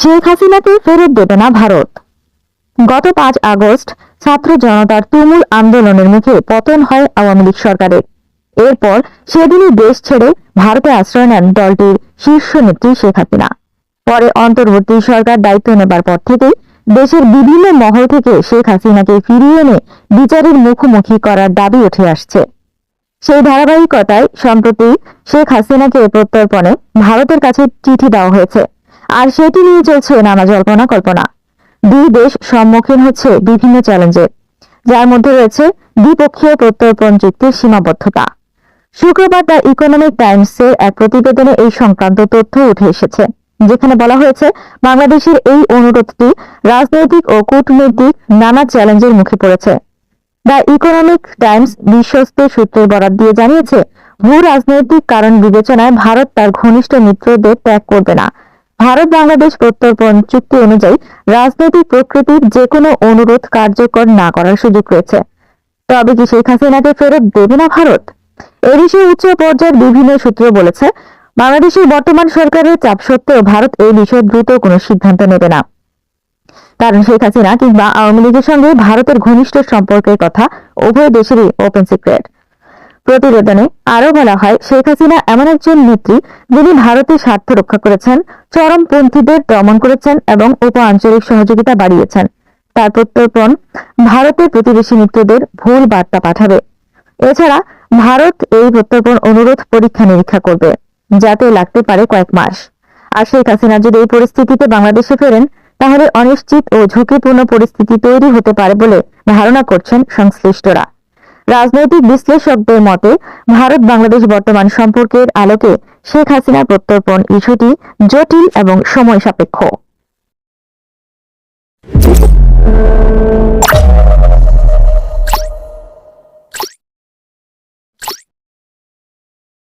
শেখ হাসিনাকে ফেরত দেবে না ভারত। গত পাঁচ আগস্ট ছাত্র জনতার তুমুল আন্দোলনের মুখে পতন হয় আওয়ামী লীগ সরকারের। এরপর সেদিনই দেশ ছেড়ে ভারতে আশ্রয় নেন দলটির শীর্ষ নেত্রী শেখ হাসিনা। পরে অন্তর্বর্তী সরকার দায়িত্ব নেবার পর থেকেই দেশের বিভিন্ন মহল থেকে শেখ হাসিনাকে ফিরিয়ে এনে বিচারের মুখোমুখি করার দাবি উঠে আসছে। সেই ধারাবাহিকতায় সম্প্রতি শেখ হাসিনাকে প্রত্যর্পণে ভারতের কাছে চিঠি দেওয়া হয়েছে। আর সেটি নিয়ে চলছে নানা জল্পনা কল্পনা। দুই দেশ সম্মুখীন হচ্ছে বিভিন্ন চ্যালেঞ্জের যার মধ্যে রয়েছে দ্বিপক্ষীয় প্রত্যর্পণ চুক্তির সীমাবদ্ধতা। শুক্রবার দ্য ইকোনমিক টাইমসের এক প্রতিবেদনে এই সংক্রান্ত তথ্য উঠে এসেছে, যেখানে বলা হয়েছে, বাংলাদেশের এই অনুরোধটি রাজনৈতিক ও কূটনৈতিক নানা চ্যালেঞ্জের মুখে পড়েছে। দ্য ইকোনমিক টাইমস বিশ্বস্ত সূত্রের বরাত দিয়ে জানিয়েছে ভূ রাজনৈতিক কারণ বিবেচনায় ভারত তার ঘনিষ্ঠ মিত্রদের ত্যাগ করবে না। ভারত বাংলাদেশ প্রত্যর্পণ চুক্তি অনুযায়ী রাজনৈতিক প্রকৃতির যে কোনো অনুরোধ কার্যকর না করার সুযোগ রয়েছে। তবে কি শেখ হাসিনাকে ফেরত দেবে না ভারত? এ বিষয়ে উচ্চ পর্যায়ের বিভিন্ন সূত্র বলেছে, বাংলাদেশের বর্তমান সরকারের চাপ সত্ত্বেও ভারত এই বিষয়ে দ্রুত কোনো সিদ্ধান্ত নেবে না। কারণ শেখ হাসিনা কিংবা আওয়ামী লীগের সঙ্গে ভারতের ঘনিষ্ঠ সম্পর্কের কথা উভয় দেশেরই ওপেন সিক্রেট প্রতিবেদনে আরও বলা হয়, শেখ হাসিনা এমন একজন নেত্রী যিনি ভারতের স্বার্থ রক্ষা করেছেন চরমপন্থীদের দমন করেছেন এবং উপ আঞ্চলিক সহযোগিতা বাড়িয়েছেন। তার প্রত্যর্পণ ভারতের প্রতিবেশী মিত্রদের ভুল বার্তা পাঠাবে। এছাড়া ভারত এই প্রত্যর্পণ অনুরোধ পরীক্ষা নিরীক্ষা করবে, যাতে লাগতে পারে কয়েক মাস। আর শেখ হাসিনা যদি এই পরিস্থিতিতে বাংলাদেশে ফেরেন, তাহলে অনিশ্চিত ও ঝুঁকিপূর্ণ পরিস্থিতি তৈরি হতে পারে বলে ধারণা করছেন সংশ্লিষ্টরা। রাজনৈতিক বিশ্লেষকদের মতে, ভারত বাংলাদেশ বর্তমান সম্পর্কের আলোকে শেখ হাসিনার প্রত্যর্পণ ইস্যুটি জটিল এবং সময় সাপেক্ষ।